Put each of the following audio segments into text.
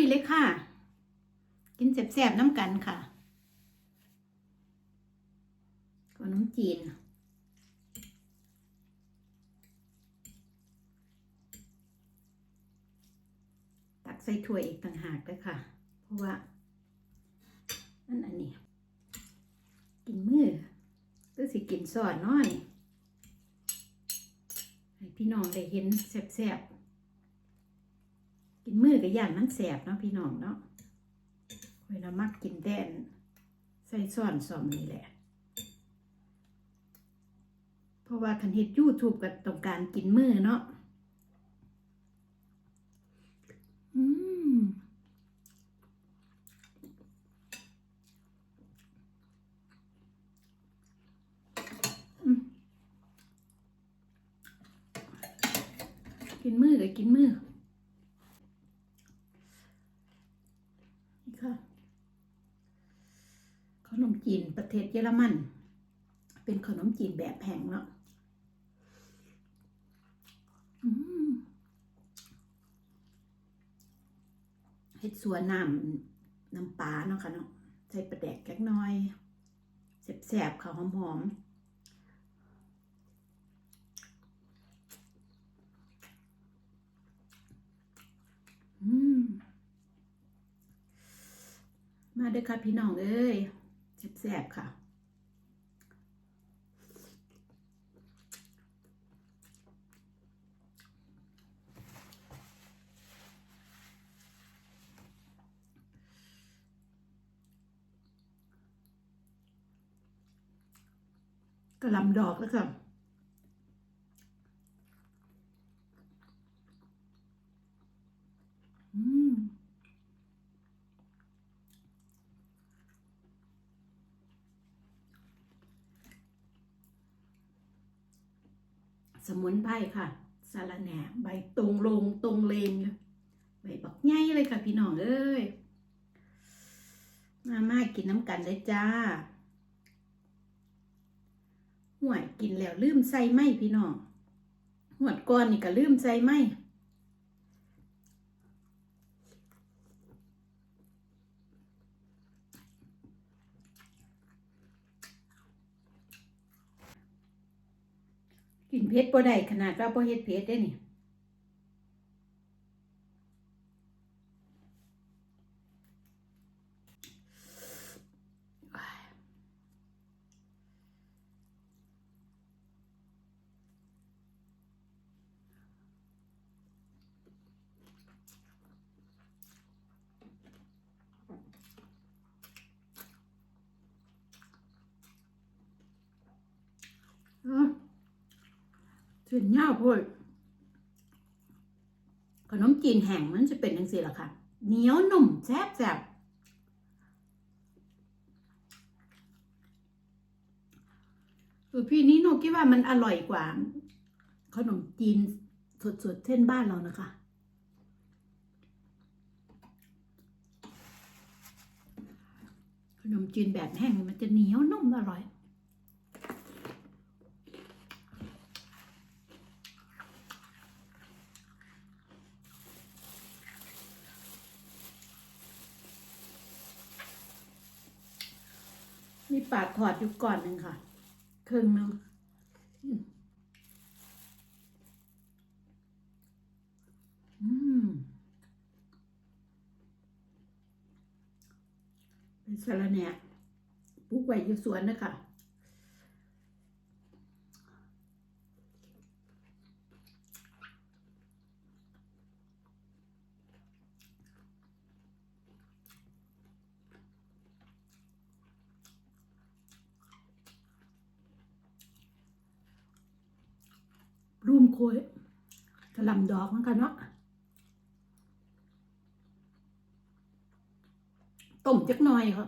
ยเลยค่ะ กินแซ่บๆน้ำกันค่ะขนมจีนตักใส่ถ้วยอีกต่างหากด้วยค่ะ เพราะว่านั่นอันนี้ กินมือก็สิกินซอสน้อยให้พี่น้องได้เห็นแซ่บๆ กินมือกับย่านมันแสบเนาะพี่น้องเนาะเวลามักกินแดนใส่ซ่อนซอมนี่แหละ เพราะว่าคันเฮ็ดยูทูบกับต้องการกินมือเนาะอืมอืมกินมือกับกินมือ นี่ค่ะ ข นมจีนประเทศเยอรมัน เป็นขนมจีนแบบแห้งเนาะเฮ็ดสัวน้ำน้ำปลาเนาะค่ะเนาะใส่ปลาแดกแก๊กน้อยแสบๆค่ะหอมๆมมาเด้อค่ะพี่น้องเอ้ย แซ่บๆค่ะกระลำดอกแล้วค่ะ อืม สมุนไพรค่ะสาระแหน่ใบตรงลงตรงเลงใบบักไงเลยค่ะพี่น้องเอ้ยมามากินน้ำกันเลยจ้าห่วยกินแล้วลืมใส่ไหมพี่น้องหวดก้อนนี่ก็ลืมใส่ไหม เผ็ดบ่ได้ขนาดเราบ่เฮ็ดเผ็ดได้นี่เออ เส้นยาวโพดขนมจีนแห้งมันจะเป็นยังไงล่ะค่ะ เหนียวนุ่มแซ่บแซ่บคือพี่นี้โนคิดว่ามันอร่อยกว่า ขนมจีนสดๆเส้นบ้านเรานะคะขนมจีนแบบแห้งมันจะเหนียวนุ่มอร่อย มีปาดถอดอยู่ก่อนหนึ่งค่ะ ครึ่งหนึงอืมเป็นสาระแหน่ปลูกไว้อยู่สวนนะคะรูมโคยกระห ลำดอกเหมือนกันเนาะต้มจักหน่อยค่ะ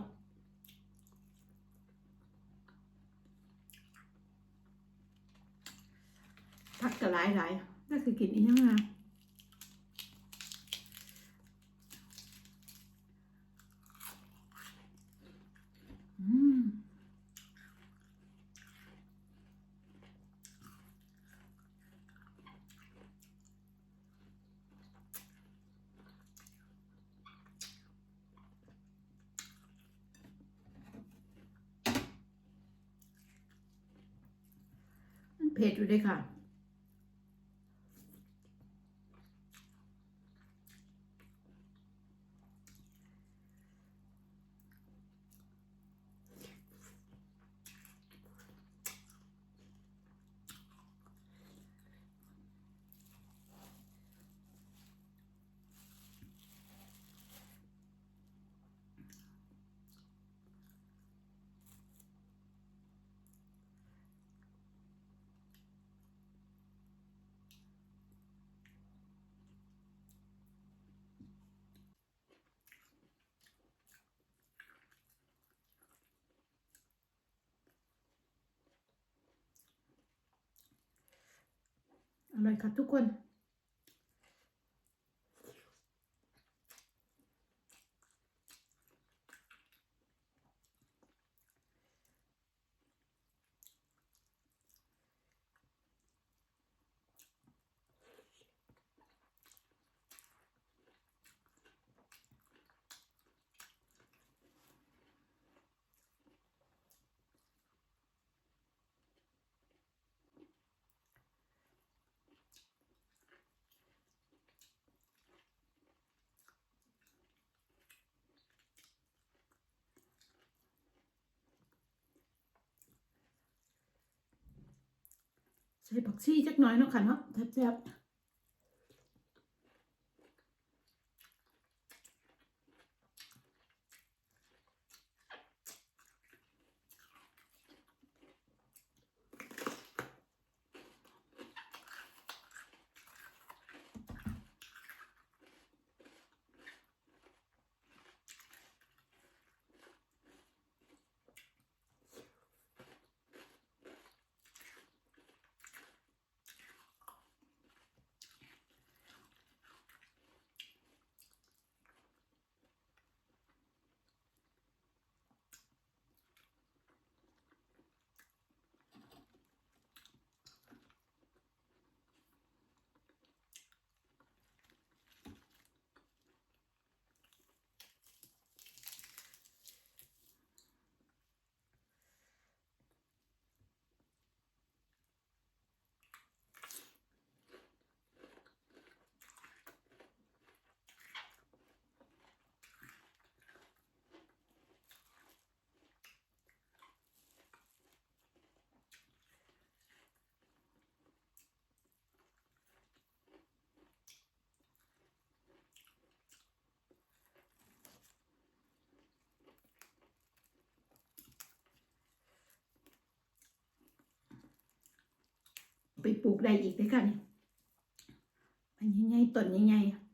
ผักกระหลายหลายๆน่าคือกินอีกยังไงอืม เพจอยู่ด้วยค่ะ อร่อยค่ะทุกคน ใส่ผักชีจักหน่อยเนาะค่ะเนาะแซ่บๆ ไปปลูกได้อีกเลยค่ะนี่อันใหญ่ๆต้นใหญ่ๆ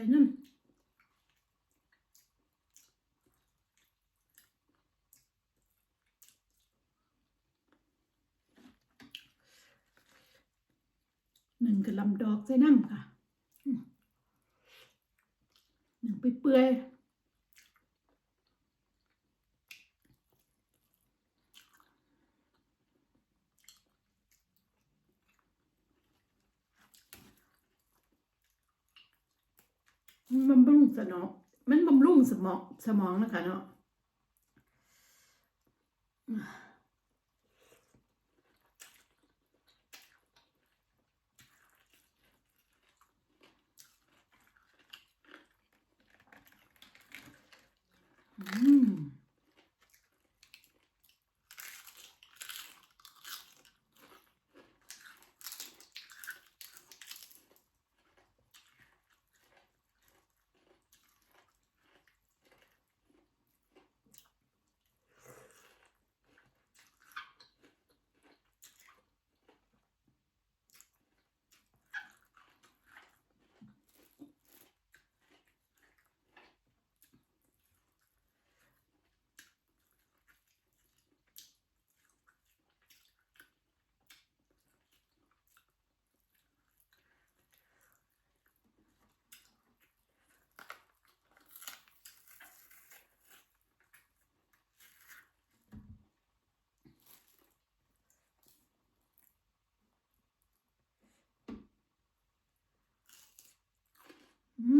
ส่น้ำหนึ่งกับลำดอกใส่น้ำค่ะหนึ่งไปเปื่อย บำรุงสมองมันบำรุงสมองสมองนะคะเนาะ อืม อื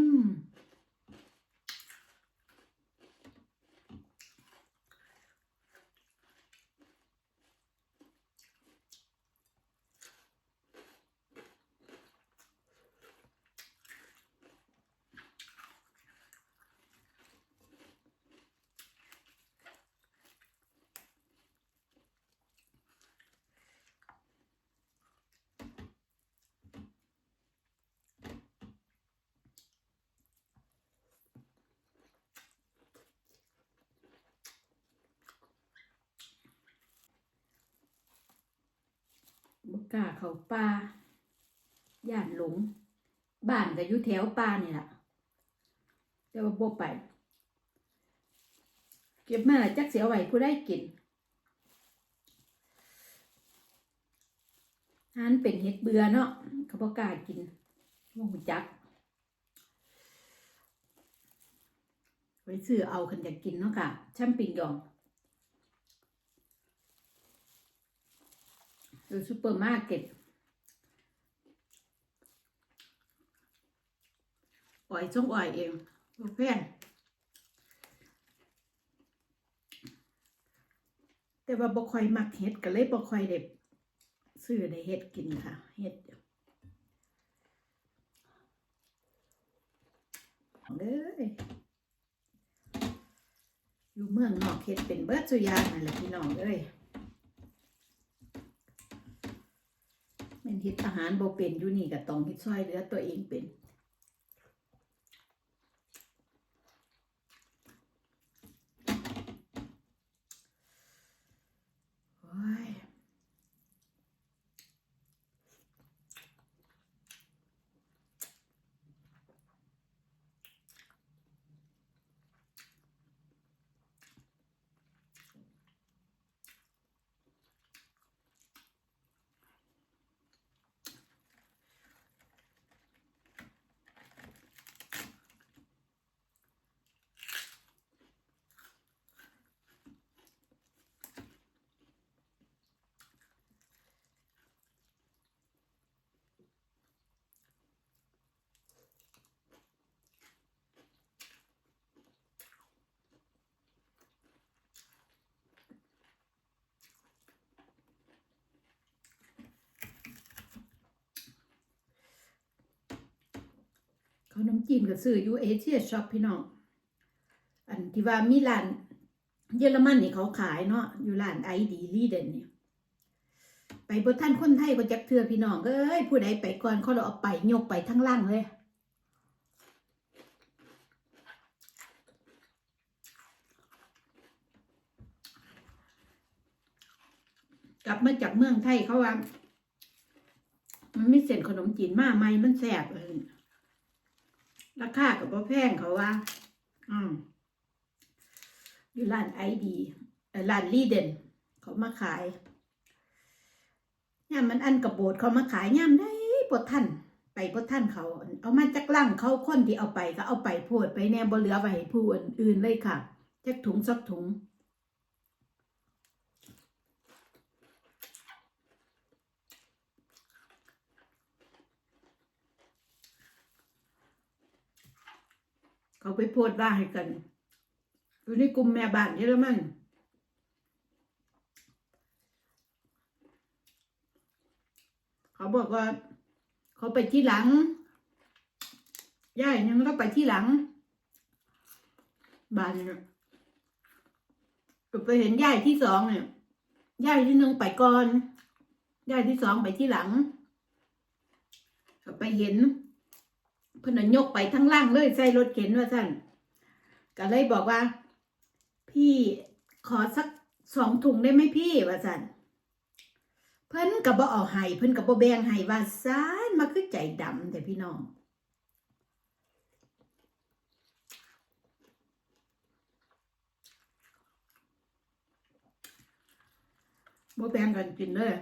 บกล้าเขาป่าย่านหลง บ้านก็อยู่แถวป่านี่แหละแต่ว่าบ่ไป เก็บมาจักเสียไหวผู้ได้กินอันเป็นเห็ดเบื่อเนาะเขาบ่กล้ากินบ่หูจักไปซื้อเอาคันอยากกินเนาะค่ะช่ำปิงยอง หรือซูเปอร์มาร์เก็ตอ่อยช่องอ่อยเองบ่แพงแต่ว่าบ่ค่อยมักเฮ็ดก็เลยบ่ค่อยได้ซื้อได้เฮ็ดกินค่ะเฮ็ดเด้ออยู่เมืองนอกเฮ็ดเป็นเบิดสุยางนั่นแหละพี่น้องเอ้ย แม่น เฮ็ดอาหารบ่เป็นอยู่นี่ก็ต้องเฮ็ดช่วยเหลือตัวเองเป็น โอ้ย ขน้ำจีนก็ซื้ออยู่เอเชียช็อปพี่น้อง อันที่ว่ามีร้านเยอรมันนี่เขาขายเนาะอยู่ร้านไอดีลีเดนเนี่ยไปบนท่านคนไทยก็จักเทือพี่น้องเอ้ยผู้ใดไปก่อนเขาเราเอาไปยกไปทั้งล่างเลยกลับมาจากเมืองไทยเขาว่า มันไม่เส้นขนมจีนมาไหมมันแสบเออ ราคากับพ่แพงเขาว่า อืมอยู่ร้านไอดีร้านลีเดนเขามาขายย่ามมันอันกับโบดเขามาขายย่ามได้ปวดท่านไปปวดท่านเขา เอามาจากล่างเขาคนที่เอาไปก็เอาไปโพดไปแน่บ่เหลือไว้ให้ผู้อื่นเลยค่ะจากถุงสักถุง เขาไปโพดว่าให้กัน อยู่ในกลุ่มแม่บ้านเยอรมันเขาบอกว่า เขาไปที่หลังย่ายยังต้องไปที่หลัง บ้านเนี่ยไปเห็นย่ายที่สองเนี่ยย่ายที่หนึ่งไปก่อนย่ายที่สองไปที่หลังก็ไปเห็น เพิ่นนยกไปทั้งล่างเลยใส่รถเข็นว่าท่านก็เลยบอกว่า พี่ขอสักสองถุงได้ไหมพี่ว่าท่านเพิ่นกับบ่เอาให้เพิ่นกับบ่แบ่งให้ว่าซานมาคือใจดำแต่พี่น้องบ่แบ่งกันกินเลย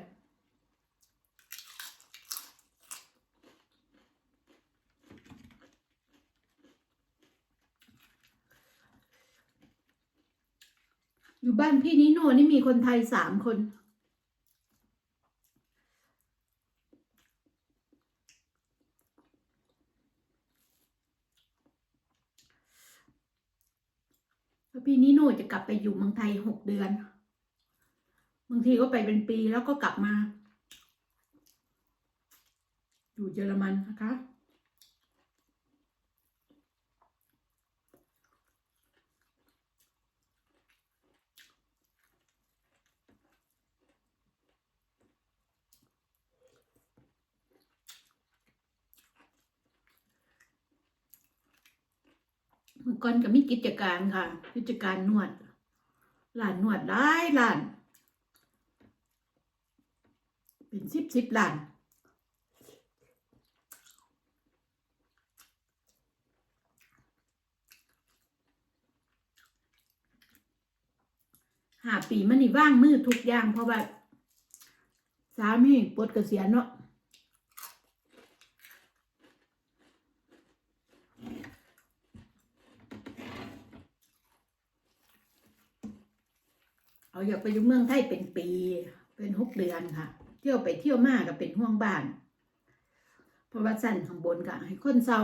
อยู่บ้านพี่นิโน่นี่มีคนไทยสามคน พี่นิโน่จะกลับไปอยู่เมืองไทยหกเดือน บางทีก็ไปเป็นปีแล้วก็กลับมา อยู่เยอรมันนะคะ เมื่อก่อนก็มีกิจการค่ะ กิจการนวดร้านนวดหลายร้าน เป็นสิบสิบล้านหาปีมันนี่ว่างมือทุกอย่างเพราะว่าสามีปลดเกษียณเนาะ เอาอยากไปอยู่เมืองไทยเป็นปี เป็นหกเดือนค่ะ เที่ยวไปเที่ยวมากก็เป็นห่วงบ้าน เพราะว่าสั้นข้างบนก็ให้คนเศร้า